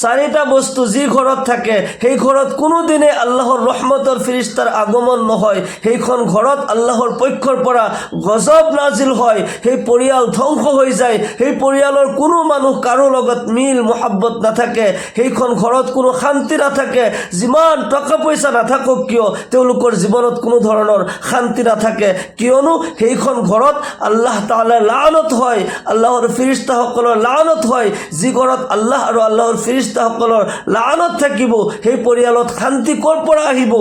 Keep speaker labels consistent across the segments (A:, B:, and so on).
A: চাৰিটা বস্তু যি ঘৰত থাকে, সেই ঘৰত কোনোদিনে আল্লাহৰ ৰহমতৰ ফিৰিস্তাৰ আগমন নহয়। সেইখন ঘৰত আল্লাহৰ পক্ষৰ পৰা গজব নাজিল হয়, সেই পৰিয়াল ধ্বংস হৈ যায়। সেই পৰিয়ালৰ কোনো মানুহ কাৰো লগত মিল, মহাব্বত নাথাকে। সেইখন ঘৰত কোনো শান্তি নাথাকে। যিমান টকা পইচা নাথাকক কিয়, তেওঁলোকৰ জীৱনত কোনো ধৰণৰ শান্তি নাথাকে। কিয়নো সেইখন ঘৰত আল্লাহ তালা লানত হয়, আল্লাহৰ ফিৰিস্তাসকলৰ লানত হয়। যি ঘৰত আল্লাহ আৰু আল্লাহৰ ফিৰিস্তাসকলৰ লানত থাকিব, সেই পৰিয়ালত শান্তি ক'ৰ পৰা আহিব?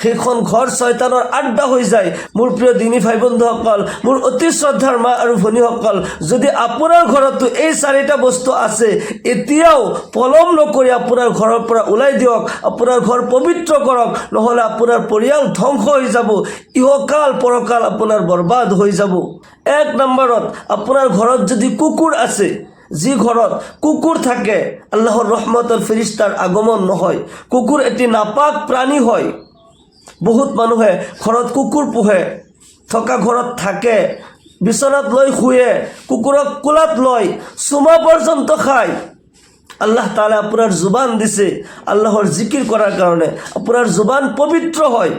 A: সেইখন ঘৰ ছয়তানৰ আড্ডা হৈ যায়। মোৰ প্ৰিয় দিনী ভাই বন্ধুসকল মোৰ অতি শ্ৰদ্ধাৰ মা আৰু ভনীসকল, যদি আপোনাৰ ঘৰতো এই চাৰিটা বস্তু আছে, এতিয়াও পলম নকৰি আপোনাৰ ঘৰৰ পৰা ওলাই দিয়ক, আপোনাৰ ঘৰ পবিত্ৰ কৰক, নহ'লে আপোনাৰ পৰিয়াল ধ্বংস হৈ যাব, ইহকাল পৰকাল আপোনাৰ বৰবাদ হৈ যাব। এক নম্বৰত, আপোনাৰ ঘৰত যদি কুকুৰ আছে যি ঘৰত কুকুৰ থাকে, আল্লাহৰ ৰহমতৰ ফিৰিস্তাৰ আগমন নহয়। কুকুৰ এটি নাপাক প্ৰাণী হয়। বহুত মানুহে ঘৰত কুকুৰ পোহে, থকা ঘৰত থাকে, বিচনাত লৈ শুৱে, কুকুৰক কোলাত লয়, চুমা পৰ্যন্ত খায়। আল্লাহ তালে আপোনাৰ জুবান দিছে, আল্লাহৰ জিকিৰ কৰাৰ কাৰণে। আপোনাৰ জুবান পবিত্ৰ হয়।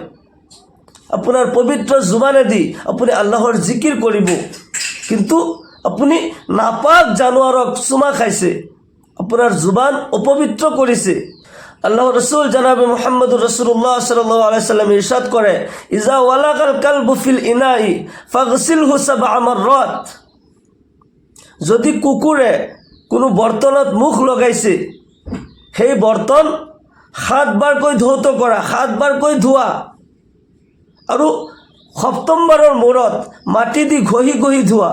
A: আপোনাৰ পবিত্ৰ জুবানেদি আপুনি আল্লাহৰ জিকিৰ কৰিব। কিন্তু আপুনি নাপাক জানুৱাৰক চুমা খাইছে। আপোনাৰ জুবান অপবিত্ৰ কৰিছে। আল্লাহ রসুল জানাবে মোহাম্মদ রসুল্লাহ সাল্লাহ আলাইসাল্লাম ইরশাদ করে ইজা ওয়ালাকাল কাল বুফিল ইনাই ফাগসিল হুসাব আমার রথ যদি কুকুৰে কোনো বৰ্তনত মুখ লগাইছে, সেই বৰ্তন সাতবাৰকৈ ধৌত কৰা, সাতবাৰকৈ ধোৱা, আৰু সপ্তমবাৰৰ মূৰত মাটি দি ঘঁহি ঘঁহি ধোৱা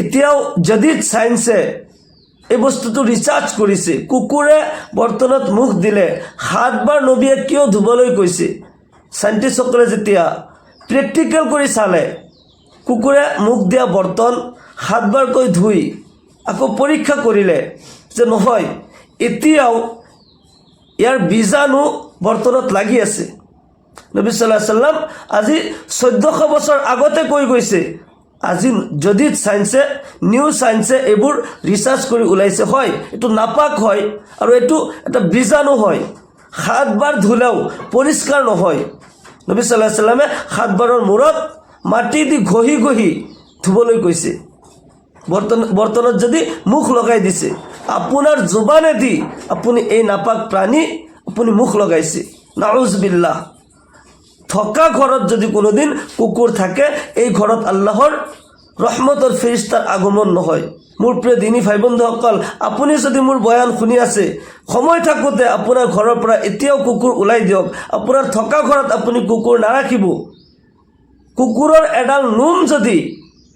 A: এতিয়াও যদি চায়েন্সে এই বস্তুটো ৰিচাৰ্জ কৰিছে। কুকুৰে বৰ্তনত মুখ দিলে, সাতবাৰ নবীয়ে কিয় ধুবলৈ কৈছে? চাইণ্টিষ্টসকলে যেতিয়া প্ৰেক্টিকেল কৰি চালে, কুকুৰে মুখ দিয়া বৰ্তন সাতবাৰকৈ ধুই আকৌ পৰীক্ষা কৰিলে যে নহয়, এতিয়াও ইয়াৰ বীজাণু বৰ্তনত লাগি আছে। নবী সাল্লাম আজি চৈধ্যশ বছৰ আগতে কৈ গৈছে আজি যদি চায়েন্সে নিউ চায়েন্সে এইবোৰ ৰিচাৰ্চ কৰি ওলাইছে, হয়, এইটো নাপাক হয় আৰু এইটো এটা বীজাণু হয়। সাতবাৰ ধুলেও পৰিষ্কাৰ নহয়। নবী সাল্লাহ সাল্লামে সাতবাৰৰ মূৰত মাটি দি ঘঁহি ঘঁহি ধুবলৈ কৈছে। বৰ্তন, বৰ্তনত যদি মুখ লগাই দিছে, আপোনাৰ জোবানেদি আপুনি এই নাপাক প্ৰাণী আপুনি মুখ লগাইছে। নাউজবিল্লাহ। থকা ঘৰত যদি কোনোদিন কুকুৰ থাকে, এই ঘৰত আল্লাহৰ ৰহমতৰ ফেৰিস্তাৰ আগমন নহয়। মোৰ প্ৰিয় দিনী ভাই বন্ধুসকল আপুনি যদি মোৰ বয়ান শুনি আছে, সময় থাকোঁতে আপোনাৰ ঘৰৰ পৰা এতিয়াও কুকুৰ ওলাই দিয়ক। আপোনাৰ থকা ঘৰত আপুনি কুকুৰ নাৰাখিব। কুকুৰৰ এডাল নোম যদি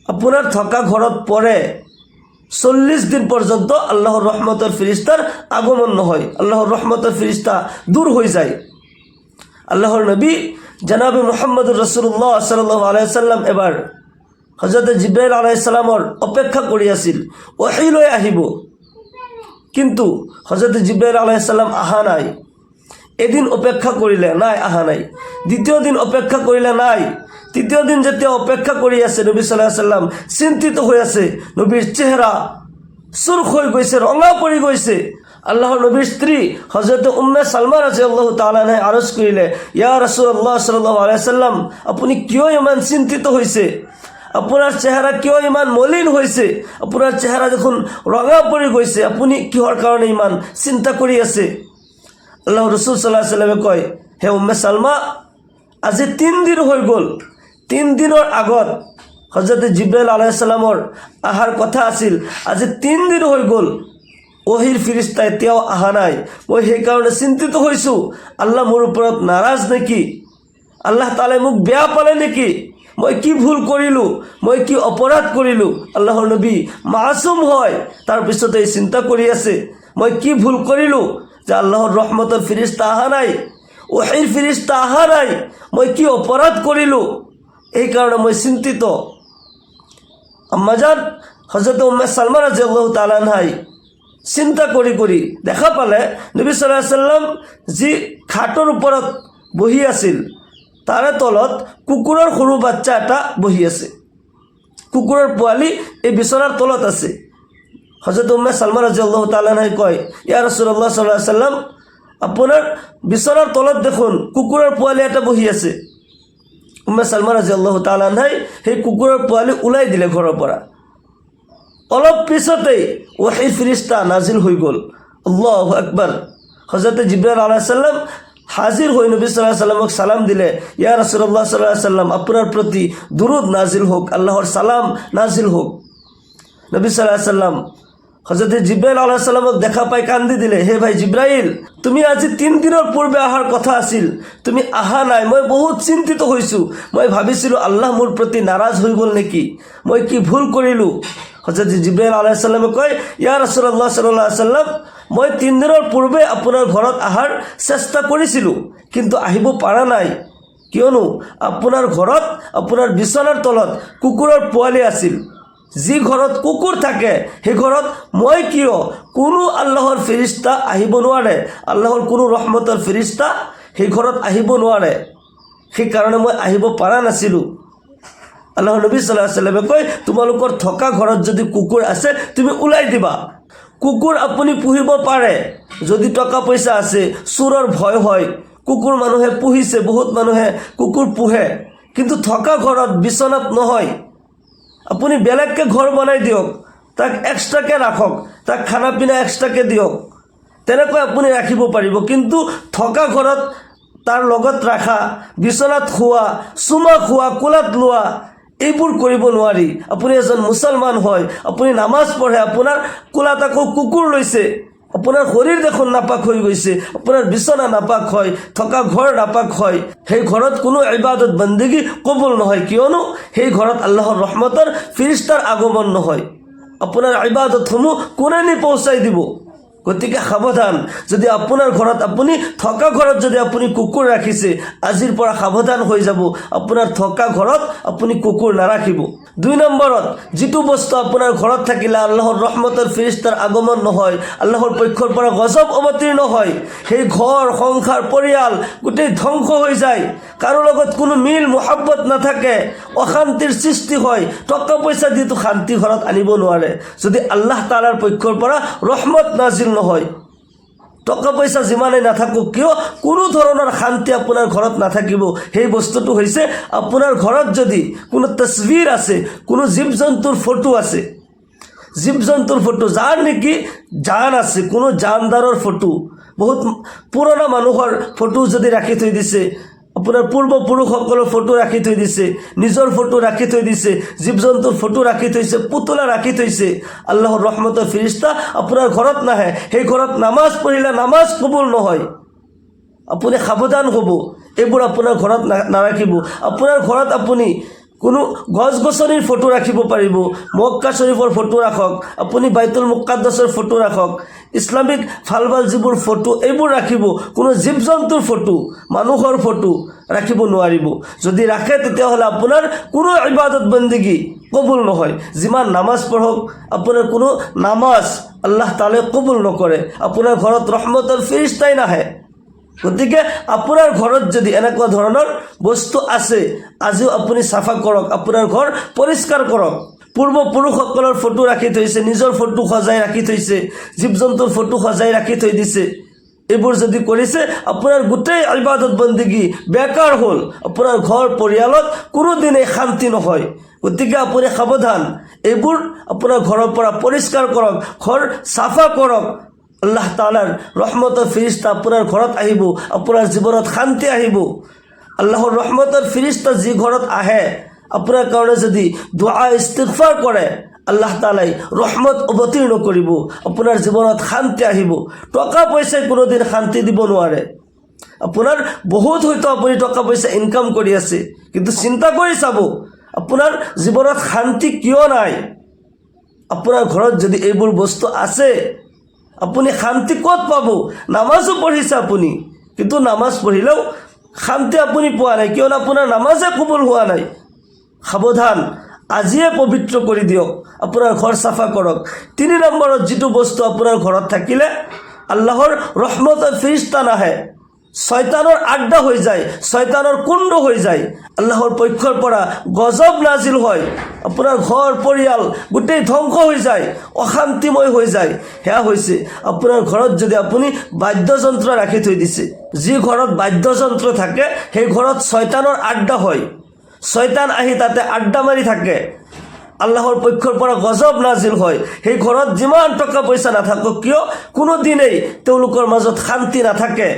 A: আপোনাৰ থকা ঘৰত পৰে, চল্লিছ দিন পৰ্যন্ত আল্লাহৰ ৰহমতৰ ফিৰিস্তাৰ আগমন নহয়। আল্লাহৰ ৰহমতৰ ফিৰিস্তা দূৰ হৈ যায়। আল্লাহৰ নবী জনাবে মোহাম্মদুর রসুল্লাহ সাল্লাহ আলাইসাল্লাম এবাৰ হজরত জিব্রাইল আলাইসাল্লামৰ অপেক্ষা কৰি আছিল ওহি লৈ আহিব। কিন্তু হজরত জিব্রাইল আলাইসাল্লাম আহা নাই। এদিন অপেক্ষা কৰিলে নাই, আহা নাই। দ্বিতীয় দিন অপেক্ষা কৰিলে নাই। তৃতীয় দিন যেতিয়া অপেক্ষা কৰি আছে, নবী সাল্লাহ সাল্লাম চিন্তিত হৈ আছে। নবীৰ চেহেৰা চুৰখ হৈ গৈছে, ৰঙা পৰি গৈছে। আল্লাহৰ নবীৰ স্ত্ৰী হজরত উম্মে সালমান আছে আল্লাহ তালাহে আৰজ কৰিলে ইয়া ৰসুল আল্লাহ সাল্লাহ আলাইসাল্লাম আপুনি কিয় ইমান চিন্তিত হৈছে আপোনাৰ চেহেৰা কিয় ইমান মলিন হৈছে আপোনাৰ চেহেৰা দেখোন ৰঙা পৰি গৈছে, আপুনি কিহৰ কাৰণে ইমান চিন্তা কৰি আছে? আল্লাহ ৰসুল সাল্লাহ সাল্লামে কয়, হে উম্মে চালমা আজি তিনিদিন হৈ গ'ল। তিনিদিনৰ আগত হজরত জিব্ৰাইল আলাইসাল্লামৰ আহাৰ কথা আছিল, আজি তিনিদিন হৈ গ'ল। অহিৰ ফিৰিস্তা এতিয়াও অহা নাই। মই সেইকাৰণে চিন্তিত হৈছোঁ। আল্লাহ মোৰ ওপৰত নাৰাজ নেকি? আল্লাহ তালে মোক বেয়া পালে নেকি? মই কি ভুল কৰিলোঁ? মই কি অপৰাধ কৰিলোঁ? আল্লাহৰ নবী মাছুম হয়। তাৰপিছতে এই চিন্তা কৰি আছে, মই কি ভুল কৰিলোঁ? যে আল্লাহৰ ৰহমতৰ ফিৰিস্তা অহা নাই। অহিৰ ফিৰিস্তা অহা নাই। মই কি অপৰাধ কৰিলোঁ? এইকাৰণে মই চিন্তিত। আম্মাজান হজরত উম্মে সালমান রাজি আল্লাহ তালানহাই চিন্তা কৰি কৰি দেখা পালে নবী সাল্লাহ যি খাটৰ ওপৰত বহি আছিল, তাৰে তলত কুকুৰৰ সৰু বাচ্চা এটা বহি আছে। কুকুৰৰ পোৱালি এই বিচনাৰ তলত আছে। হজরত উম্মে সালমান রাজি আল্লাহ তালাই কয়, ইয়া রসুল্লাহ সাল্লাহ সাল্লাম, আপোনাৰ বিচনাৰ তলত দেখোন কুকুৰৰ পোৱালি এটা বহি আছে। উম্মে সালমান ৰাজি আল্লাহ তালাই সেই কুকুৰৰ পোৱালি ওলাই দিলে ঘৰৰ পৰা। অলপ পিছতেই ওয়াহি ফিরিস্তা নাজিল হৈ গ'ল। আল্লাহ আকবর। হজরতে জিব্রাহ আলাহ সাল্লাম হাজির হয়ে নবী সাল্লাহ সাল্লামক সালাম দিলে, ইয়া রসুল্লাহ সাল্লাহ সাল্লাম, আপনার প্রতি দুরুদ নাজিল হোক, আল্লাহর সালাম নাজিল হোক। নবী সাল্লাহ সাল্লাম হজরত জিব্রাইল আলাহ সাল্লামক দেখা পাই কান্দি দিলে, হে ভাই জিব্রাইল, তুমি আজি তিন দিনৰ পূৰ্বে অহাৰ কথা আছিল। তুমি অহা নাই, মই বহুত চিন্তিত হৈছোঁ মই ভাবিছিলোঁ আল্লাহ মোৰ প্ৰতি নাৰাজ হৈ গ'ল নেকি? মই কি ভুল কৰিলোঁ? হজরত জিব্ৰাইল আলাহ সাল্লামে কয়, ইয়া ৰসুল্লাহ সাল্লাহ সাল্লাম, মই তিনিদিনৰ পূৰ্বে আপোনাৰ ঘৰত অহাৰ চেষ্টা কৰিছিলোঁ, কিন্তু আহিব পৰা নাই। কিয়নো, আপোনাৰ ঘৰত, আপোনাৰ বিচনাৰ তলত কুকুৰৰ পোৱালি আছিল। যি ঘৰত কুকুৰ থাকে, সেই ঘৰত মই কিয় কোনো আল্লাহৰ ফিৰিষ্টা আহিব নোৱাৰে? আল্লাহৰ কোনো ৰহমতৰ ফিৰিষ্টা সেই ঘৰত আহিব নোৱাৰে। সেইকাৰণে মই আহিব পৰা নাছিলোঁ। আল্লাহ নবী চাল্লাহ সাল্লামে কয়, তোমালোকৰ থকা ঘৰত যদি কুকুৰ আছে, তুমি ওলাই দিবা। কুকুৰ আপুনি পুহিব পাৰে। যদি টকা পইচা আছে, চোৰৰ ভয় হয়। কুকুৰ মানুহে পুহিছে, বহুত মানুহে কুকুৰ পোহে। কিন্তু থকা ঘৰত বিচনাত নহয়। আপুনি বেলেগকৈ ঘৰ বনাই দিয়ক, তাক এক্সট্ৰাকৈ ৰাখক, তাক খানা পিনা এক্সট্ৰাকৈ দিয়ক। তেনেকৈ আপুনি ৰাখিব পাৰিব। কিন্তু থকা ঘৰত তাৰ লগত ৰাখা, বিচনাত শোৱা, চুমা খোৱা, কোলাত লোৱা, এইবোৰ কৰিব নোৱাৰি। আপুনি এজন মুছলমান হয়, আপুনি নামাজ পঢ়ে, আপোনাৰ কোলাত আকৌ কুকুৰ লৈছে। আপোনাৰ শৰীৰ দেখোন নাপাক হৈ গৈছে আপোনাৰ বিচনা নাপাক হয়, থকা ঘৰ নাপাক হয়। সেই ঘৰত কোনো ইবাদত বন্দেগী কবুল নহয়, কিয়নো সেই ঘৰত আল্লাহৰ ৰহমতৰ ফিৰিষ্টাৰ আগমন নহয়। আপোনাৰ ইবাদতসমূহ কোনে নি পহুচাই দিব? গতিকে সাৱধান। যদি আপোনাৰ ঘৰত আপুনি থকা ঘৰত যদি আপুনি কুকুৰ ৰাখিছে, আজিৰ পৰা সাৱধান হৈ যাব। আপোনাৰ থকা ঘৰত আপুনি কুকুৰ নাৰাখিব। দুই নম্বৰত, যিটো বস্তু আপোনাৰ ঘৰত থাকিলে আল্লাহৰ ৰহমতৰ ফিৰিষ্টাৰ আগমন নহয়, আল্লাহৰ পক্ষৰ পৰা গজব অৱতীৰ্ণ হয়, সেই ঘৰ, সংসাৰ, পৰিয়াল গোটেই ধ্বংস হৈ যায়। কাৰো লগত কোনো মিল, মোহাব্বত নাথাকে, অশান্তিৰ সৃষ্টি হয় টকা পইচা দিটো শান্তি ঘৰত আনিব নোৱাৰে। যদি আল্লাহ তালাৰ পক্ষৰ পৰা ৰহমত নাজিল নহয় টকা পইচা যিমানেই নাথাকক কিয়? কোনো ধৰণৰ শান্তি আপোনাৰ ঘৰত নাথাকিব। সেই বস্তুটো হৈছে আপোনাৰ ঘৰত যদি কোনো তচবিৰ আছে, কোনো জীৱ জন্তুৰ ফটো আছে জীৱ জন্তুৰ ফটো, যাৰ নেকি জান আছে, কোনো জানদাৰৰ ফটো, বহুত পুৰণা মানুহৰ ফটো যদি ৰাখি থৈ দিছে আপোনাৰ পূৰ্বপুৰুষসকলৰ ফটো ৰাখি থৈ দিছে, নিজৰ ফটো ৰাখি থৈ দিছে জীৱ জন্তুৰ ফটো ৰাখি থৈছে, পুতলা ৰাখি থৈছে। আল্লাহৰ ৰহমতৰ ফিৰিষ্টা আপোনাৰ ঘৰত নাহে, সেই ঘৰত নামাজ পঢ়িলে নামাজ কবুল নহয়। আপুনি সাৱধান হ'ব, এইবোৰ আপোনাৰ ঘৰত নাৰাখিব। আপোনাৰ ঘৰত আপুনি কোনো গছ গছনিৰ ফটো ৰাখিব পাৰিব। মক্কা শ্বৰীফৰ ফটো ৰাখক, আপুনি বাইতুল মুকাদ্দাছৰ ফটো ৰাখক। ইছলামিক ভালো ভালো যিবোৰ ফটো, এইবোৰ ৰাখিব, কোনো জীৱ জন্তুৰ ফটো, মানুহৰ ফটো ৰাখিব নোৱাৰিব। যদি ৰাখে, তেতিয়াহ'লে আপোনাৰ কোনো ইবাদত বন্দেগী কবুল নহয়। যিমান নামাজ পঢ়ক, আপোনাৰ কোনো নামাজ আল্লাহ তালে কবুল নকৰে। আপোনাৰ ঘৰত ৰহমতৰ ফিৰিষ্টাই নাহে। গতিকে আপোনাৰ ঘৰত যদি এনেকুৱা ধৰণৰ বস্তু আছে, আজিও আপুনি চাফা কৰক, আপোনাৰ ঘৰ পৰিষ্কাৰ কৰক। পূৰ্বপুৰুষসকলৰ ফটো ৰাখি থৈছে, নিজৰ ফটো সজাই ৰাখি থৈছে জীৱ জন্তুৰ ফটো সজাই ৰাখি থৈ দিছে। এইবোৰ যদি কৰিছে, আপোনাৰ গোটেই ইবাদত বন্দেগী বেকাৰ হ'ল। আপোনাৰ ঘৰ, পৰিয়ালত কোনোদিনেই শান্তি নহয়। গতিকে আপুনি সাৱধান। এইবোৰ আপোনাৰ ঘৰৰ পৰা পৰিষ্কাৰ কৰক, ঘৰ চাফা কৰক। আল্লাহ তালাৰ ৰহমতৰ ফিৰিষ্টা আপোনাৰ ঘৰত আহিব, আপোনাৰ জীৱনত শান্তি আহিব। আল্লাহৰ ৰহমতৰ ফিৰিষ্টা যি ঘৰত আহে আপোনাৰ কাৰণে যদি দুআ ইস্তিগফাৰ কৰে আল্লাহ তালাই ৰহমত অৱতীৰ্ণ কৰিব আপোনাৰ জীৱনত শান্তি আহিব। টকা পইচাই কোনোদিন শান্তি দিব নোৱাৰে। আপোনাৰ বহুত হয়তো আপুনি টকা পইচা ইনকাম কৰি আছে, কিন্তু চিন্তা কৰি চাব, আপোনাৰ জীৱনত শান্তি কিয় নাই? আপোনাৰ ঘৰত যদি এইবোৰ বস্তু আছে, আপুনি শান্তি ক'ত পাব? নামাজো পঢ়িছে আপুনি, কিন্তু নামাজ পঢ়িলেও শান্তি আপুনি পোৱা নাই, কিয়নো আপোনাৰ নামাজে কবুল হোৱা নাই। সাৱধান, আজিয়ে পবিত্ৰ কৰি দিয়ক, আপোনাৰ ঘৰ চাফা কৰক। তিনি নম্বৰত যিটো বস্তু আপোনাৰ ঘৰত থাকিলে, আল্লাহৰ ৰহমতৰ ফিৰিষ্টা নাহে। শয়তানৰ আড্ডা হৈ যায় শয়তানৰ কুণ্ড হৈ যায়। আল্লাহৰ পক্ষৰ পৰা গজব নাজিল হয়। আপোনাৰ ঘৰ, পৰিয়াল গোটেই ধ্বংস হৈ যায়, অশান্তিময় হৈ যায়। সেয়া হৈছে, আপোনাৰ ঘৰত যদি আপুনি বাদ্যযন্ত্ৰ ৰাখি থৈ দিছে, যি ঘৰত বাদ্যযন্ত্ৰ থাকে, সেই ঘৰত শয়তানৰ আড্ডা হয়। শয়তান আহি তাতে আড্ডা মাৰি থাকে। আল্লাহৰ পক্ষৰ পৰা গজব নাজিল হয়। সেই ঘৰত যিমান টকা পইচা নাথাকক কিয়? কোনো দিনেই তেওঁলোকৰ মাজত শান্তি নাথাকে।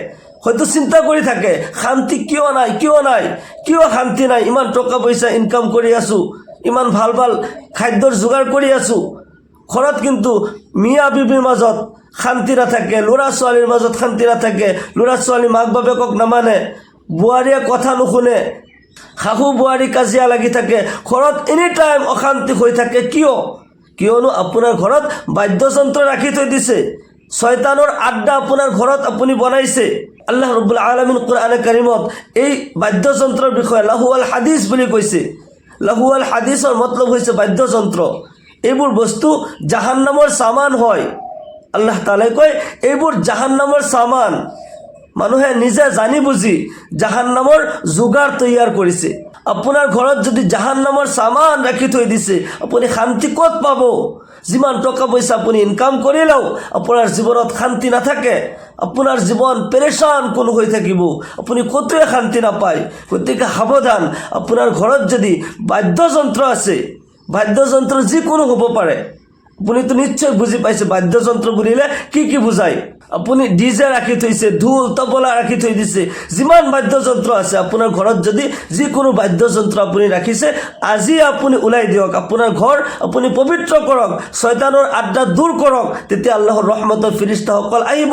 A: হয়তো চিন্তা কৰি থাকে, শান্তি কিয় নাই কিয় নাই? কিয় শান্তি নাই? ইমান টকা পইচা ইনকাম কৰি আছোঁ, ইমান ভালো ভালো খাদ্যৰ যোগাৰ কৰি আছোঁ। ঘৰত কিন্তু মিয়া বিবিৰ মাজত শান্তি নাথাকে, ল'ৰা ছোৱালীৰ মাজত শান্তি নাথাকে। ল'ৰা ছোৱালী মাক বাপেকক নামানে, বোৱাৰীয়ে কথা নুশুনে। শাহু কাজিয়া লাগি থাকে। ঘৰত এনি টাইম অশান্তি হৈ থাকে, কিয়? কিয়নো আপোনাৰ ঘৰত বাদ্যযন্ত্ৰ ৰাখি থৈ দিছে। ছয়তানৰ আড্ডা আপোনাৰ ঘৰত আপুনি বনাইছে। আল্লাহ ৰবুল আলমিন কোৰআনে কাৰিমত এই বাদ্যযন্ত্ৰৰ বিষয়ে লাহুৱাল হাদিছ বুলি কৈছে। লাহুৱাল হাদিছৰ মতলব হৈছে বাদ্যযন্ত্ৰ। এইবোৰ বস্তু জাহান্নামৰ চামান হয়। আল্লাহ তালাই কয়, এইবোৰ জাহান্নামৰ চামান মানুহে নিজে জানি বুজি জাহান্নামৰ যোগাৰ তৈয়াৰ কৰিছে। আপোনাৰ ঘৰত যদি জাহান্নামৰ চামান ৰাখি থৈ দিছে, আপুনি শান্তি ক'ত পাব? যিমান টকা পইচা আপুনি ইনকাম কৰিলেও আপোনাৰ জীৱনত শান্তি নাথাকে। আপোনাৰ জীৱন পেৰেচান কোনো হৈ থাকিব? আপুনি ক'তোৱে শান্তি নাপায়? গতিকে সাৱধান, আপোনাৰ ঘৰত যদি বাদ্যযন্ত্ৰ আছে, বাদ্যযন্ত্ৰ যিকোনো হ'ব পাৰে। আপুনিতো নিশ্চয় বুজি পাইছে, বাদ্যযন্ত্ৰ বুলিলে কি কি বুজায়? আপুনি ডি জে ৰাখি থৈছে, ঢোল, তবলা ৰাখি থৈ দিছে, যিমান বাদ্যযন্ত্ৰ আছে, আপোনাৰ ঘৰত যদি যিকোনো বাদ্যযন্ত্ৰ আপুনি ৰাখিছে, আজি আপুনি ওলাই দিয়ক, আপোনাৰ ঘৰ আপুনি পবিত্ৰ কৰক, ছয়তানৰ আড্ডা দূৰ কৰক, তেতিয়া আল্লাহৰ ৰহমতৰ ফিৰিষ্টাসকল আহিব,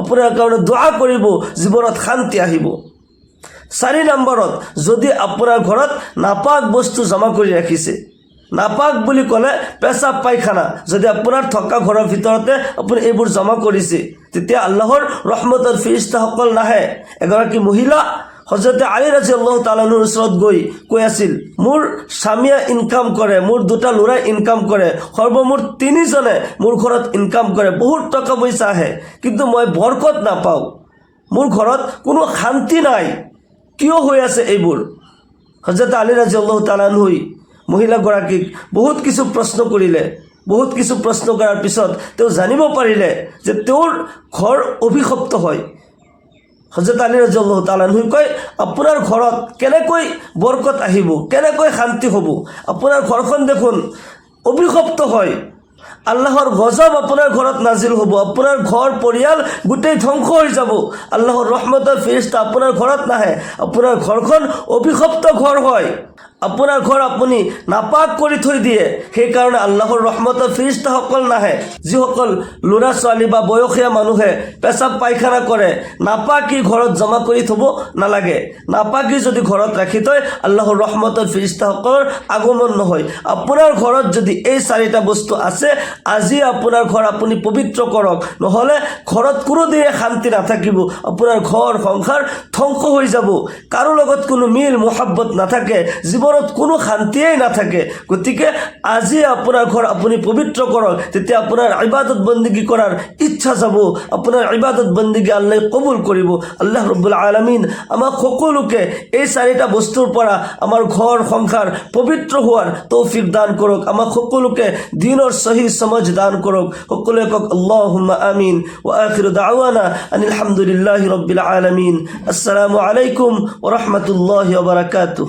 A: আপোনাৰ কাৰণে দোৱা কৰিব, জীৱনত শান্তি আহিব। চাৰি নম্বৰত, যদি আপোনাৰ ঘৰত নাপাক বস্তু জমা কৰি ৰাখিছে, নাপাক বুলি ক'লে পেচাব পায়খানা, যদি আপোনাৰ থকা ঘৰৰ ভিতৰতে আপুনি এইবোৰ জমা কৰিছে তেতিয়া আল্লাহৰ ৰহমতৰ ফিৰিষ্টাসকল নাহে। এগৰাকী মহিলা হজৰতে আলী ৰাজি আল্লাহ তালানুৰ ওচৰত গৈ কৈ আছিল, মোৰ স্বামীয়ে ইনকাম কৰে, মোৰ দুটা ল'ৰাই ইনকাম কৰে, সৰ্বমুঠ তিনিজনে মোৰ ঘৰত ইনকাম কৰে, বহুত টকা পইচা আহে, কিন্তু মই বৰকত নাপাওঁ, মোৰ ঘৰত কোনো শান্তি নাই, কিয় হৈ আছে এইবোৰ? হজরত আলী রাজি আল্লাহ তালানহুই মহিলাগৰাকীক বহুত কিছু প্ৰশ্ন কৰিলে। বহুত কিছু প্ৰশ্ন কৰাৰ পিছত তেওঁ জানিব পাৰিলে যে তেওঁৰ ঘৰ অভিশপ্ত হয়। হজরত আলী রাজি আল্লাহ তালানহুই কয়, আপোনাৰ ঘৰত কেনেকৈ বৰকত আহিব? কেনেকৈ শান্তি হ'ব? আপোনাৰ ঘৰখন দেখোন অভিশপ্ত হয়। আল্লাহৰ গজব আপোনাৰ ঘৰত নাজিল হ'ব। আপোনাৰ ঘৰ, পৰিয়াল গোটেই ধ্বংস হৈ যাব। আল্লাহৰ ৰহমতৰ ফিৰিষ্টা আপোনাৰ ঘৰত নাহে। আপোনাৰ ঘৰখন অভিশপ্ত ঘৰ হয়। আপোনাৰ ঘৰ আপুনি নাপাক কৰি থৈ দিয়ে। সেইকাৰণে আল্লাহৰ ৰহমতৰ ফিৰিষ্টাসকল নাহে। যিসকল ল'ৰা ছোৱালী বা বয়সীয়া মানুহে পেচাব পায়খানা কৰে, নাপাকি ঘৰত জমা কৰি থ'ব নালাগে। নাপাকি যদি ঘৰত ৰাখি থয়, আল্লাহৰ ৰহমতৰ ফিৰিষ্টাসকলৰ আগমন নহয়। আপোনাৰ ঘৰত যদি এই চাৰিটা বস্তু আছে, আজি আপোনাৰ ঘৰ আপুনি পবিত্ৰ কৰক। নহ'লে ঘৰত কোনোদিনে শান্তি নাথাকিব। আপোনাৰ ঘৰ, সংসাৰ ধ্বংস হৈ যাব। কাৰো লগত কোনো মিল, মোহাব্বত নাথাকে। জীৱনত কোনো শান্তিয়েই নাথাকে। গতিকে আজি আপোনাৰ ঘৰ আপুনি পবিত্ৰ কৰক, তেতিয়া আপোনাৰ ইবাদত বন্দীগী কৰাৰ ইচ্ছা যাব। আপোনাৰ ইবাদত বন্দীগী আল্লাহ কবুল কৰিব। আল্লাহ ৰব্বুল আলমিন আমাক সকলোকে এই চাৰিটা বস্তুৰ পৰা আমাৰ ঘৰ, সংসাৰ পবিত্ৰ হোৱাৰ তৌফিক দান কৰক। আমাক সকলোকে দিনৰ সহি সমজ দান কৰক। সকলোৱে কওক আল্লাহ আমিন রব্বিল আলমিন। আসসালামু আলাইকুম ও রহমতুল্লাহ বারাকাতুহ।